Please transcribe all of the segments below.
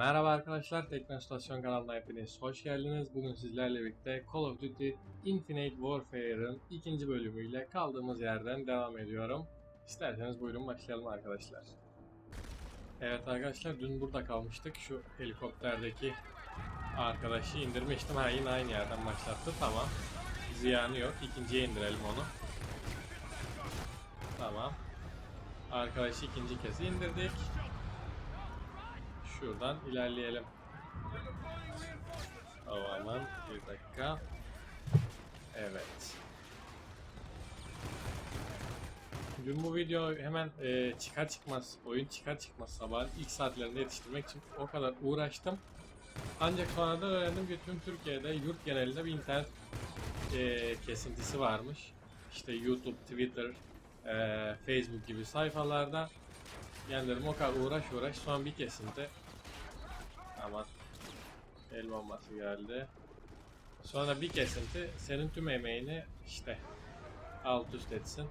Merhaba arkadaşlar, Teknostasyon kanalına hepiniz hoş geldiniz. Bugün sizlerle birlikte Call of Duty Infinite Warfare'ın ikinci bölümüyle kaldığımız yerden devam ediyorum. İsterseniz buyurun başlayalım arkadaşlar. Evet arkadaşlar, dün burada kalmıştık. Şu helikopterdeki arkadaşı indirmiştim. Ha yine aynı yerden başlattı, tamam. Ziyanı yok, ikinciye indirelim onu. Tamam. Arkadaşı ikinci kez indirdik. Şuradan ilerleyelim. Havaman bir dakika. Evet. Dün bu video hemen e, çıkar çıkmaz, oyun çıkar çıkmaz sabah ilk saatlerinde yetiştirmek için o kadar uğraştım. Ancak sonradan öğrendim ki tüm Türkiye'de yurt genelinde bir internet e, kesintisi varmış. İşte YouTube, Twitter, e, Facebook gibi sayfalarda yani dedim o kadar uğraş uğraş son bir kesinti. Aman. El bombası geldi. Sonra bir kesinti senin tüm emeğini işte alt üst etsin.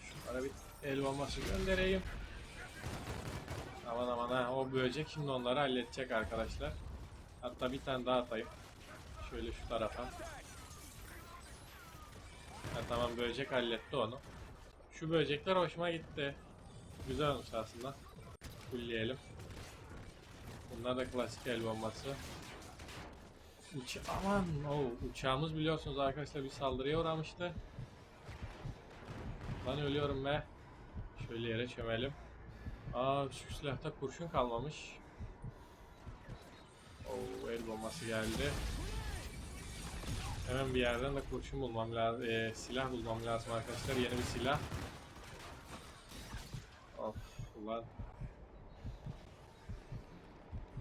Şunlara bir el bombası göndereyim. Aman aman ha o böcek şimdi onları halledecek arkadaşlar. Hatta bir tane daha atayım. Şöyle şu tarafa. Ha, tamam böcek halletti onu. Şu böcekler hoşuma gitti. Güzel olmuş aslında. Fullleyelim. Bunlar da klasik el bombası. Uç aman o uçağımız biliyorsunuz arkadaşlar bir saldırıya uğramıştı. Lan ölüyorum be. Şöyle yere çömelim. Aa şu silahta kurşun kalmamış. Oo el bombası geldi. Hemen bir yerden de kurşun bulmam lazım. Ee, silah bulmam lazım arkadaşlar. Yeni bir silah. Of ulan.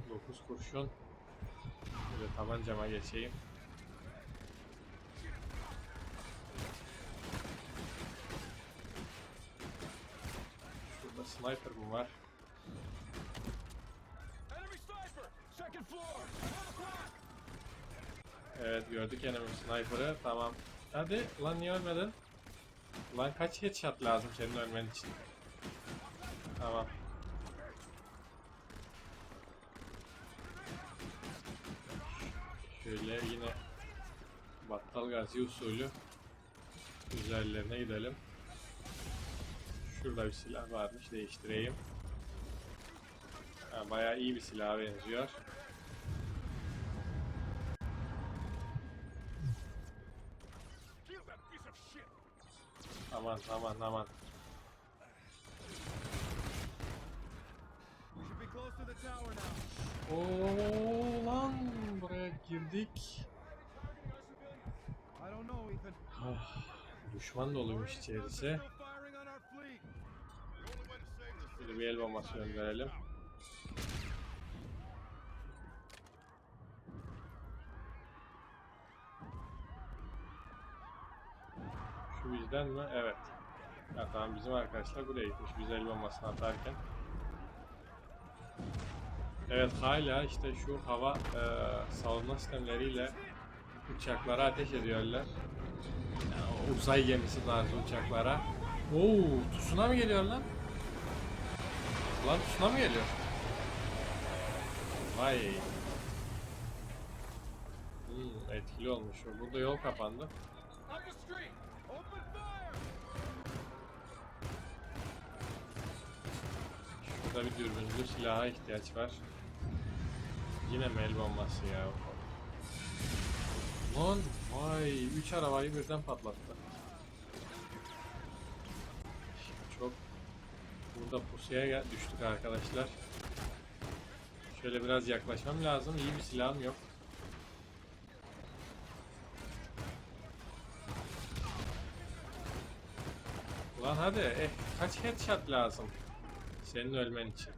9 kurşun. Böyle tabancama geçeyim. Şurada sniper mı var? Evet gördük enemy sniper'ı. Tamam. Hadi lan niye ölmedin? Lan kaç headshot lazım senin ölmen için? Tamam. Şöyle yine Battal Gazi usulü üzerlerine gidelim. Şurada bir silah varmış değiştireyim. Ha, bayağı iyi bir silaha benziyor. Aman aman aman. Oo lan buraya girdik. Ah, düşman doluymuş içerisi. Bir bir el bombası gönderelim. Şu bizden mi? Evet. Ya tamam bizim arkadaşlar buraya gitmiş biz el bombasını atarken. Evet hala işte şu hava e, savunma sistemleriyle uçaklara ateş ediyorlar. Yani uzay gemisi tarzı uçaklara. Oo, tsunami geliyor lan. Lan tsunami geliyor. Vay. Hmm, etkili olmuş. Burada yol kapandı. Şurada bir dürbünlü silaha ihtiyaç var. Yine mi el bombası ya? Lan vay 3 arabayı birden patlattı. Çok burada pusuya düştük arkadaşlar. Şöyle biraz yaklaşmam lazım. İyi bir silahım yok. Ulan hadi. Eh, kaç headshot lazım? Senin ölmen için.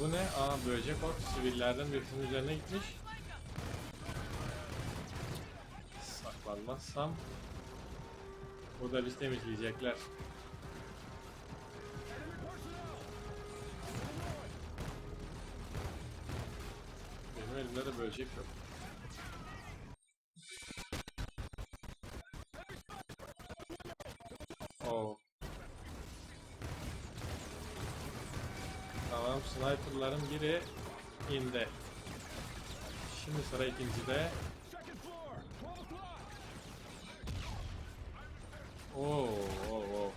Bu ne? Aa böcek o. Sivillerden birisinin üzerine gitmiş. Saklanmazsam burada biz temizleyecekler. Benim elimde de böcek yok. Sniperların biri indi. Şimdi sıra 12 o'clock. Oo, oo, oo.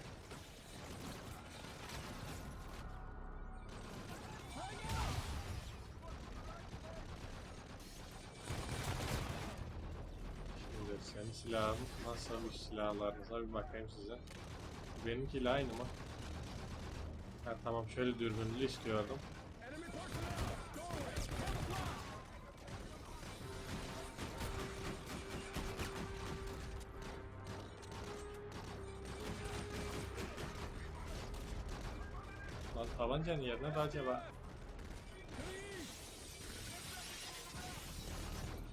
Şimdi senin silahın nasıl silahlarınıza bir bakayım size. Benimkiyle aynı mı? Ha, tamam şöyle dürbünlü istiyordum. Tabancanın yerine acaba?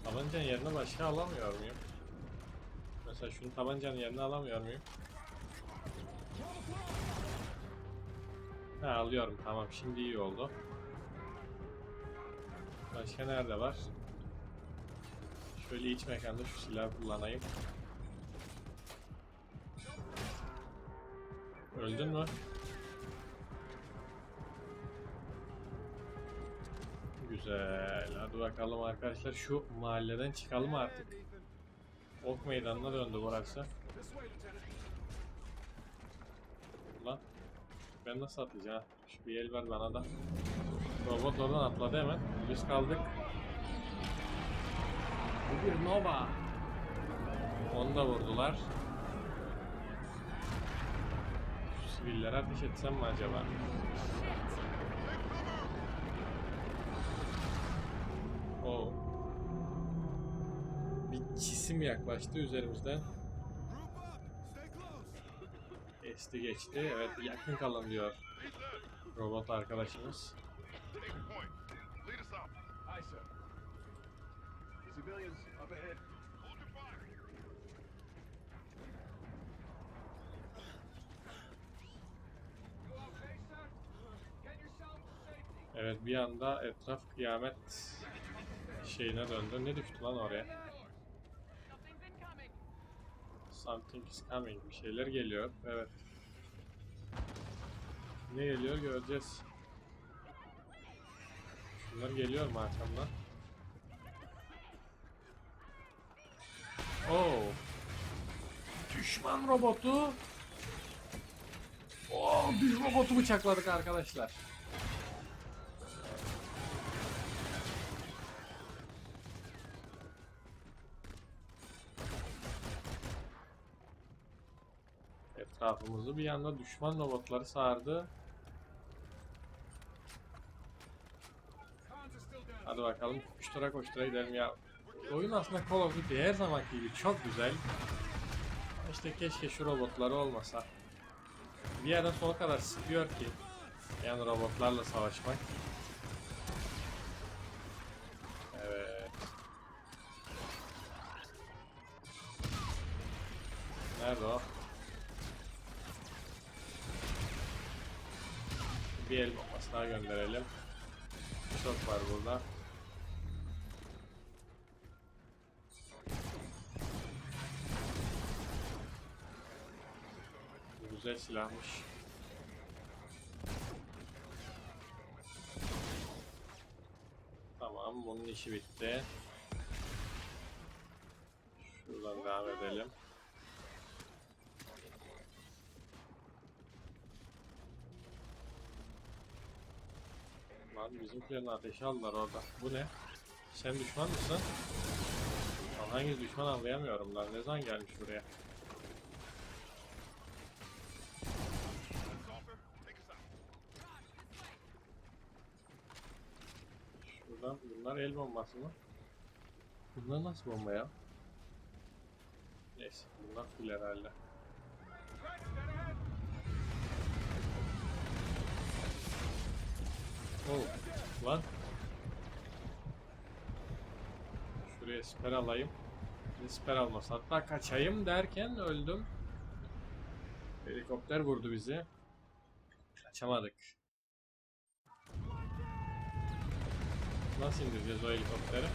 Tabancanın yerine başka alamıyor muyum? Mesela şunu tabancanın yerine alamıyor muyum? Ha alıyorum tamam şimdi iyi oldu. Başka nerede var? Şöyle iç mekanda şu silahı kullanayım. Öldün mü? Güzel. Hadi bakalım arkadaşlar şu mahalleden çıkalım artık. Ok meydanına döndü burası. Lan. Ben nasıl atlayacağım? Şu bir el ver bana da. Robot oradan atladı hemen. Biz kaldık. Bu bir Nova. Onu da vurdular. Şu sivillere ateş etsem mi acaba? Bir cisim yaklaştı üzerimizden. Esti geçti. Evet yakın kalın diyor robot arkadaşımız. Evet bir anda etraf kıyamet şeyine döndü. Ne düştü lan oraya? Something is coming. Bir şeyler geliyor. Evet. Ne geliyor göreceğiz. Şunlar geliyor mu arkamdan? Oo. Düşman robotu. Oo, düş robotu bıçakladık arkadaşlar. Etrafımızı bir anda düşman robotları sardı. Hadi bakalım koştura koştura gidelim ya. Oyun aslında Call of Duty her zamanki gibi çok güzel. İşte keşke şu robotları olmasa. Bir yerden sonra kadar sıkıyor ki. Yani robotlarla savaşmak. Evet. Nerede o? Bir el bombası daha gönderelim. Çok var burada. Bu Güzel silahmış. Tamam, bunun işi bitti. Şuradan devam edelim. Lan bizimkilerin ateşi aldılar orada. Bu ne? Sen düşman mısın? Lan hangi düşman anlayamıyorum lan. Ne zaman gelmiş buraya? Şuradan bunlar el bombası mı? Bunlar nasıl bomba ya? Neyse bunlar full herhalde. Oh lan. Şuraya siper alayım. Siper almasa hatta kaçayım derken öldüm. Helikopter vurdu bizi. Kaçamadık. Nasıl indireceğiz o helikopteri?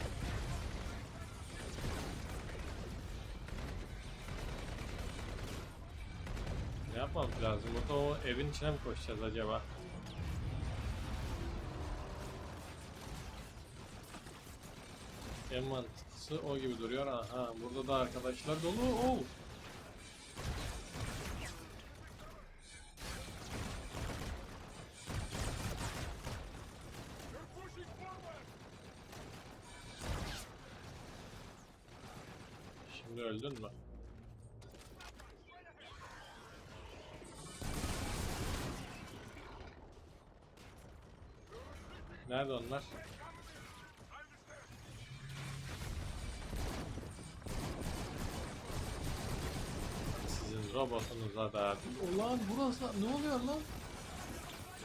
Ne yapmamız lazım? Burada o evin içine mi koşacağız acaba? En mantıklısı o gibi duruyor. Aha burada da arkadaşlar dolu. Oo. Şimdi öldün mü? Robotunuza da. Ulan burası ne oluyor lan?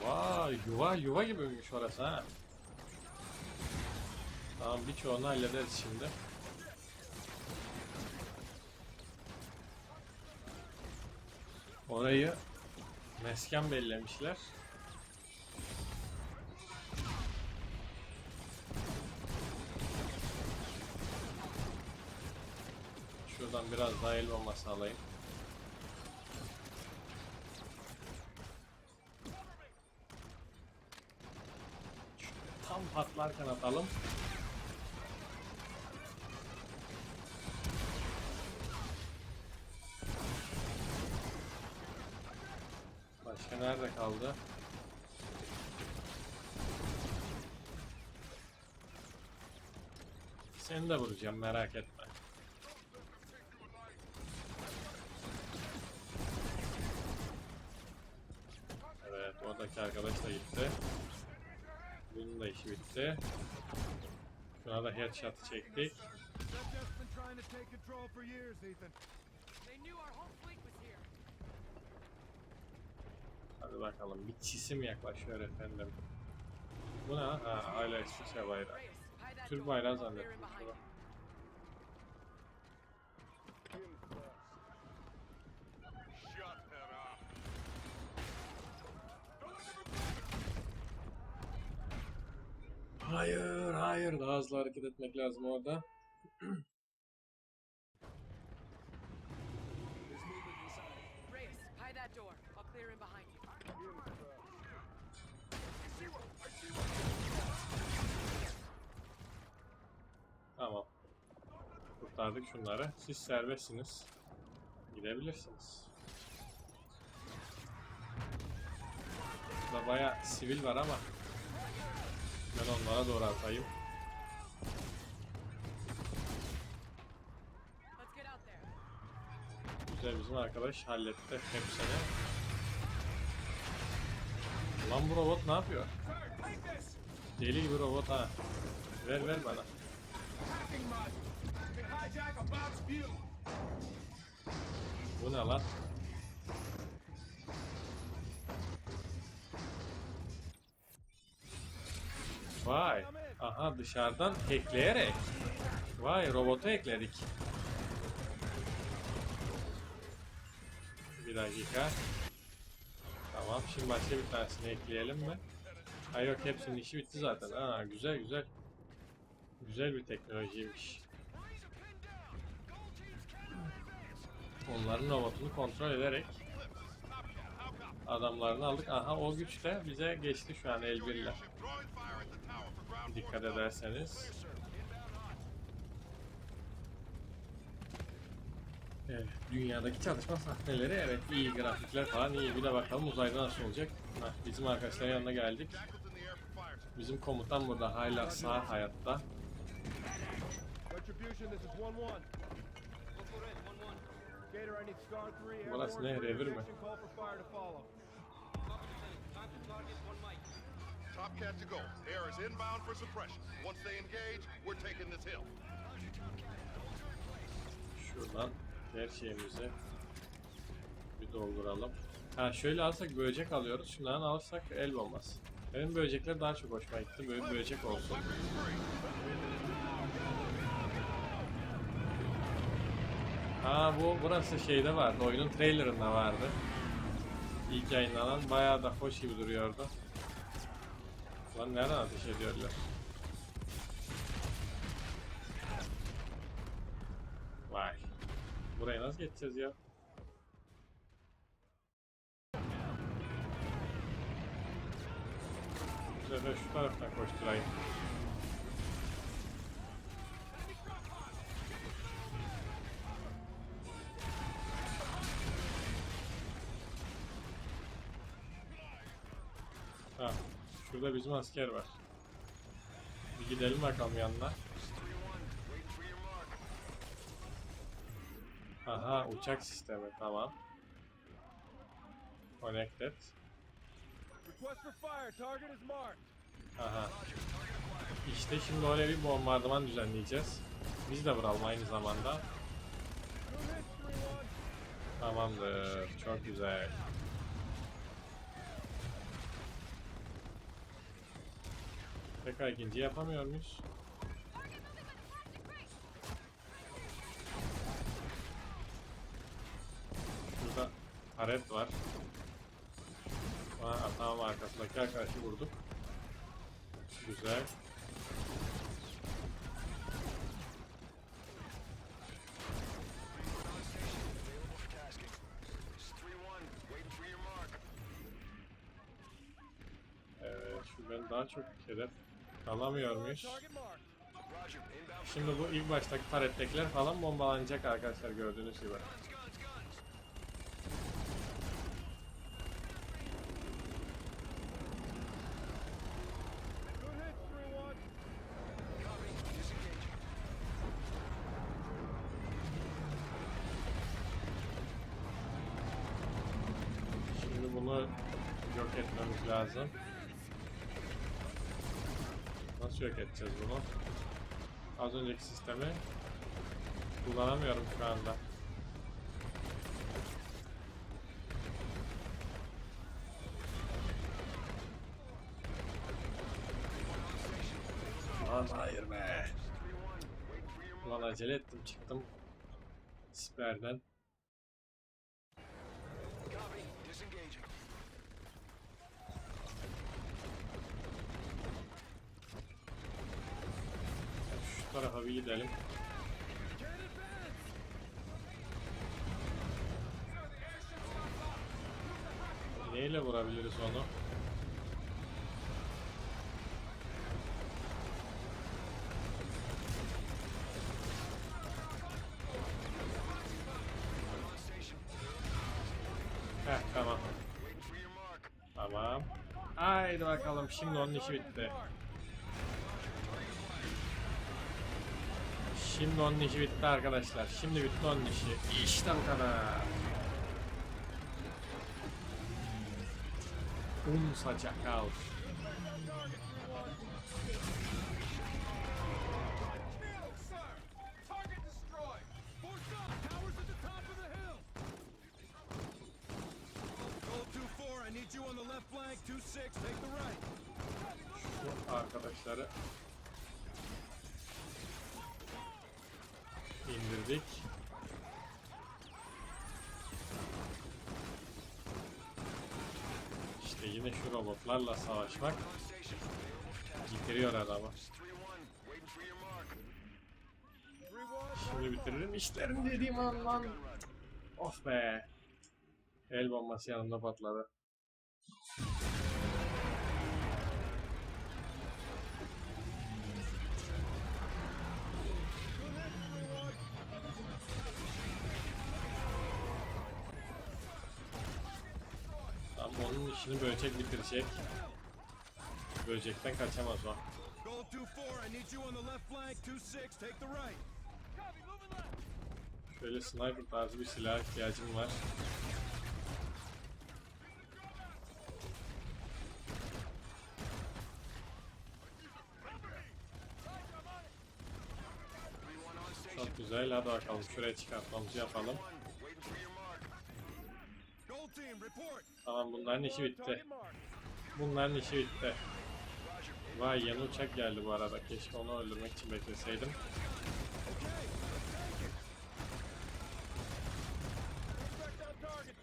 Vay yuva yuva gibiymiş orası ha. Tamam birçoğunu hallederiz şimdi. Orayı mesken bellemişler. Şuradan biraz daha el bombası alayım. Şöyle tam patlarken atalım. Başka nerede kaldı? Seni de vuracağım merak etme. Evet oradaki arkadaş da gitti. Bunun da işi bitti. Şuna da headshot çektik. They've just been trying to take control for years, Ethan. They knew our whole fleet was here. Hadi bakalım bir çisim yaklaşıyor efendim. Bu ne? Ha hala bayrağı. Reyes, hide that Türk bayrağı zannettim behind şunu. you. Shut that up. Hayır hayır daha hızlı hareket etmek lazım orada. Tamam. Kurtardık şunları. Siz serbestsiniz. Gidebilirsiniz. Burada baya sivil var ama ben onlara doğru atayım. Güzel bizim arkadaş halletti hepsini. Lan bu robot ne yapıyor? Deli gibi robot ha. Ver ver bana. Bu ne lan? Vay. Aha dışarıdan hackleyerek. Vay robotu ekledik. Bir dakika. Tamam şimdi başka bir tanesini ekleyelim mi? Hayır yok hepsinin işi bitti zaten. Aa güzel güzel. Güzel bir teknolojiymiş. Onların robotunu kontrol ederek adamlarını aldık. Aha o güç de bize geçti şu an el birle. Dikkat ederseniz. Evet, dünyadaki çalışma sahneleri evet iyi grafikler falan iyi. Bir de bakalım uzayda nasıl olacak. Heh, bizim arkadaşların yanına geldik. Bizim komutan burada hala sağ hayatta. Retribution, this is 1-1. Gator, I need Scar 3 Burası ne, revir mi? Top cat to go. Air is inbound for suppression. Once they engage, we're taking this hill. Şuradan her şeyimizi bir dolduralım. Ha şöyle alsak böcek alıyoruz. Şundan alırsak el bombası. Benim böcekler daha çok hoşuma gitti. Böyle böcek olsun. Ha bu burası şeyde vardı. Oyunun trailerında vardı. İlk yayınlanan bayağı da hoş gibi duruyordu. Lan nereden ateş ediyorlar? Vay. Buraya nasıl geçeceğiz ya? Şöyle şu taraftan koşturayım. Tamam şurada bizim asker var. Bir gidelim bakalım yanına. Aha uçak sistemi tamam. Connected. Aha. İşte şimdi öyle bir bombardıman düzenleyeceğiz. Biz de vuralım aynı zamanda. Two hits, 3-1. Tamamdır. Çok güzel. Tekrar ikinci yapamıyor muyuz? Burada taret var. Aa, tamam arkasındaki arkadaşı vurduk. Güzel. Evet, şu ben daha çok hedef alamıyor muyuz? Target marked. Şimdi bu ilk baştaki tarettekiler falan bombalanacak arkadaşlar gördüğünüz gibi. Good hit, 3-1. Şimdi bunu yok etmemiz lazım. Nasıl yok edeceğiz bunu? Az önceki sistemi kullanamıyorum şu anda. Lan hayır be. Ulan acele ettim çıktım. Siperden. Şu tarafa bir gidelim. Neyle vurabiliriz onu? Heh tamam. Tamam. Haydi bakalım şimdi onun işi bitti. Şimdi onun işi bitti arkadaşlar. Şimdi bitti onun işi. İşte bu kadar. Un saçakal. İndirdik. İşte yine şu robotlarla savaşmak bitiriyor adamı. 3-1. Şimdi bitiririm işlerini dediğim an lan. Of be. El bombası yanımda patladı. Bitirecek. Böcekten kaçamaz o. Gold 2-4, I need you on the left flank. 2-6, take the right. Şöyle sniper tarzı bir silah ihtiyacım var. Çok güzel. Hadi bakalım şuraya çıkartmamızı yapalım. Tamam bunların işi bitti. Bunların işi bitti. Vay yeni uçak geldi bu arada. Keşke onu öldürmek için bekleseydim. Suspect on target,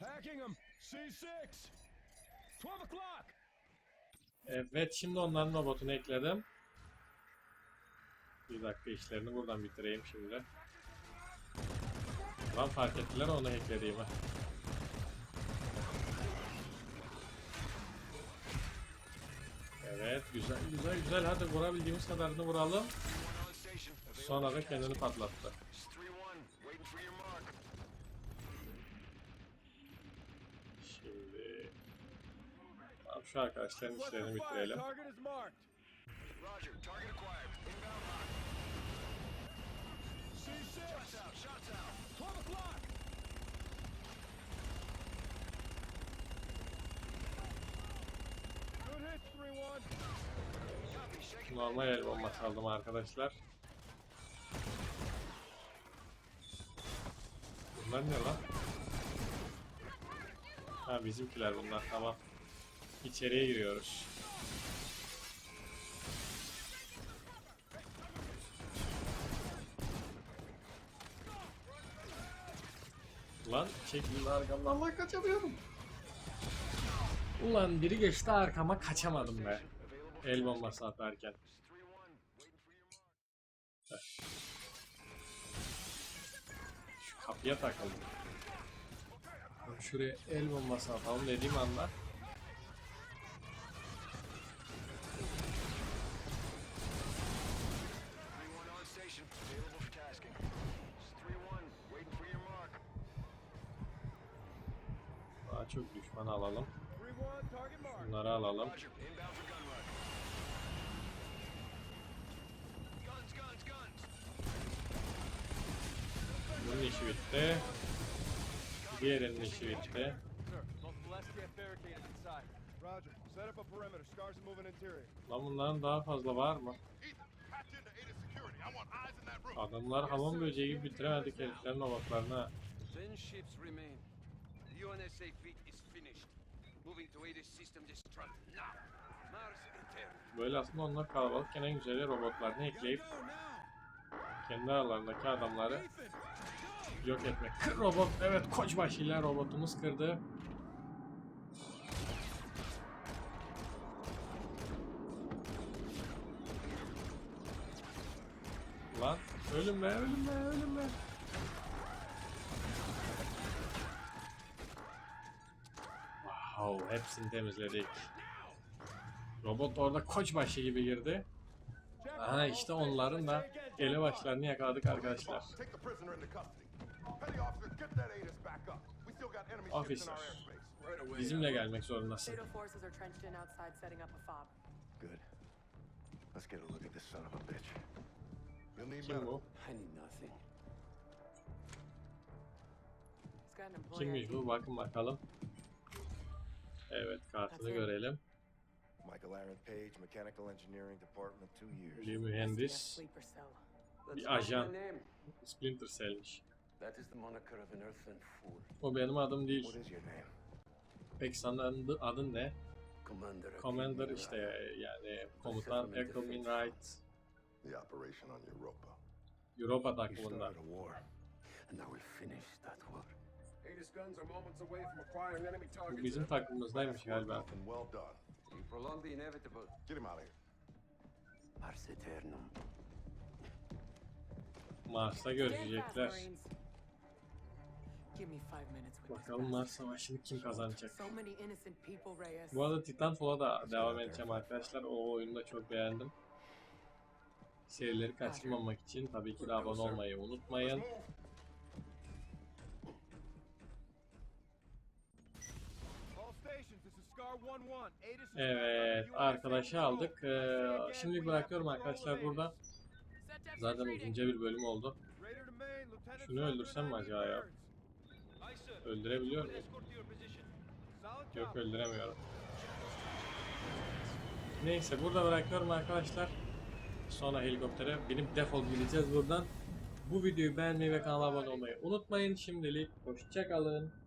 3-1. Hacking him. C6. 12 o'clock. Evet şimdi onların robotunu ekledim. Bir dakika işlerini buradan bitireyim şimdi. Lan fark ettiler onu hacklediğimi. Evet güzel güzel güzel hadi vurabildiğimiz kadarını vuralım. Sonra da kendini patlattı. It's 3-1. Waiting for your mark. Şimdi tamam, şu arkadaşların işlerini bitirelim. Roger. Target acquired. Normal el bombası aldım arkadaşlar. Bunlar ne lan? Ha bizimkiler bunlar tamam. İçeriye giriyoruz. Lan çekildi arkamdan lan kaçamıyorum. Ulan biri geçti arkama kaçamadım be. El bombası atarken. 3-1. Waiting for your mark. Şu kapıya takalım. Şuraya el bombası atalım dediğim anda. Three one on station. Available for tasking. It's 3-1. Waiting for your mark. Daha çok düşman alalım. 3-1. Target mark. Bunları alalım. Bunun işi bitti. Diğerinin işi bitti. Lan bunların daha fazla var mı? Adamlar hamam böceği gibi bitiremedik heriflerin robotlarını. Böyle aslında onlar kalabalıkken en güzeli robotlarını ekleyip kendi aralarındaki adamları yok etmek. Kır robot, evet koçbaşı ile robotumuz kırdı. Lan ölüm be ölüm be ölüm be. Wow hepsini temizledik. Robot orada koçbaşı gibi girdi. Aha işte onların da elebaşlarını yakaladık arkadaşlar. Officer. Bizimle gelmek zorundasın. Let's get a look at this son of a bitch. You'll need Kim bu? I need nothing. He's got an employee Kimmiş bu? Bakın bakalım. Evet kartını görelim. Michael Aaron Page, Mechanical Engineering Department, two years. Bir mühendis. sleeper cell. That's Bir ajan. Splinter Cell'miş. That is the moniker of an earthen fool. O benim adım değil. What is your name? Peki senin adın, ne? Commander. Commander işte yani komutan Echomin Wright. The operation on Europa. Europa You takımında. started a war. And I will finish that war. Aegis guns are moments away from acquiring enemy Bu bizim takımımızdaymış galiba. Well done. You prolong the inevitable. Get him out of here. Mars Eternum. Mars'ta görüşecekler. Bakalım. Mars Savaşı'nı kim kazanacak? So many innocent people, Reyes. Bu arada Titanfall'a da devam edeceğim arkadaşlar. O oyunu da çok beğendim. Serileri kaçırmamak için tabii ki de abone olmayı unutmayın. Evet arkadaşı aldık. Ee, şimdi bırakıyorum arkadaşlar burada. Zaten uzunca bir bölüm oldu. Şunu öldürsem mi acaba ya? Öldürebiliyor muyum? Yok öldüremiyorum. Neyse burada bırakıyorum arkadaşlar. Sonra helikoptere binip defol gideceğiz buradan. Bu videoyu beğenmeyi ve kanala abone olmayı unutmayın. Şimdilik hoşçakalın.